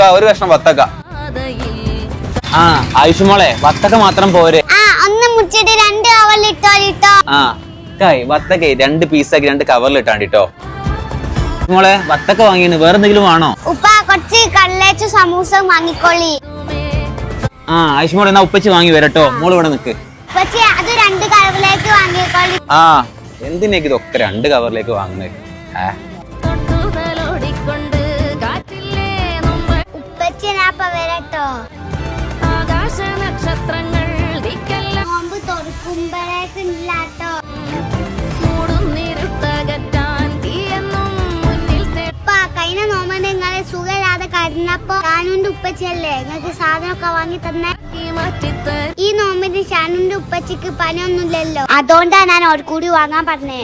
ഇക്ക ഒരു കഷ്ണം വത്തക്ക. ആ ആയുഷുമോളെ വത്തക്ക മാത്രം പോരെ. ആ ഒന്ന് മുച്ചിട്ട് രണ്ട് കവറിൽ ഇട്ടോ ആ കായ് വത്തക്ക രണ്ട് പീസാക്കി രണ്ട് കവറിൽ ഇട്ടാണ്ടിട്ടോ മോളെ വത്തക്ക വാങ്ങിയെന്ന് വേറെ എന്തെങ്കിലും വേണോ? ഉപ്പ കുറച്ച് കള്ളേച്ചു സമൂസ വാങ്ങിക്കോളി. ആ ആയുഷ്മോളെ എന്നാ ഉപ്പച്ചി വാങ്ങി വരട്ടോ. മോൾ ഇവിടെ നിക്ക്. പക്ഷേ അത് രണ്ട് കവറിലേക്ക് വാങ്ങിക്കോളി. ആ എന്തിനേക്ക് ഇതൊക്കെ രണ്ട് കവറിലേക്ക് വാങ്ങുന്നത് ആ വരട്ടോ ആകാശ നക്ഷത്രങ്ങൾ നോമ്പ് തുറക്കുമ്പോഴേക്ക് ഇല്ലാട്ടോ മൂടുന്നിരുട്ടകറ്റാൻ മുന്നിൽ തേ ഉപ്പ കഴിഞ്ഞ നോമ്പ് നിങ്ങളെ സുഖമില്ലാതെ കരുന്നപ്പോ ഷാനുന്റെ ഉപ്പച്ചിയല്ലേ? നിങ്ങൾക്ക് സാധനമൊക്കെ വാങ്ങി തന്നെ. ഈ നോമ്പിന് ഷാനുന്റെ ഉപ്പച്ചക്ക് പനിയൊന്നുമില്ലല്ലോ അതുകൊണ്ടാണ് ഞാൻ ഒരു കൂടി വാങ്ങാൻ പറഞ്ഞേ.